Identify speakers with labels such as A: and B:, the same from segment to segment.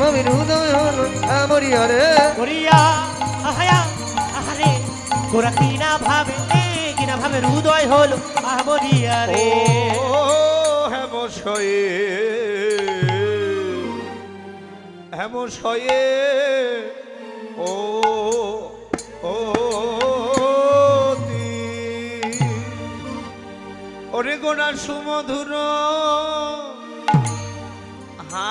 A: ভাবে উদয়
B: হলো
A: আমরিয়ারে
B: করিয়া আহায়া আহারে গোরা কিনা ভাবে কিনা ভাবে হৃদয় হলো আহমরিয়া রে
C: ও হেম শয়ে হেম শয়ে ও ও। ওরে গোড়া সুমধুর হা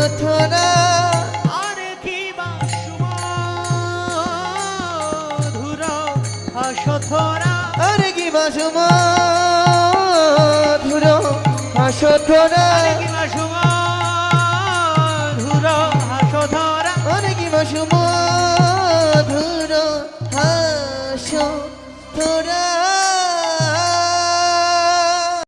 C: হাসথরা
B: আরে কি বা সুমধুর আশথরা
A: আরে কিবা ধুর হাসথরা।
B: আরে কি বা সুমধুর আশথরা
A: আরে কিবা হাসথরা।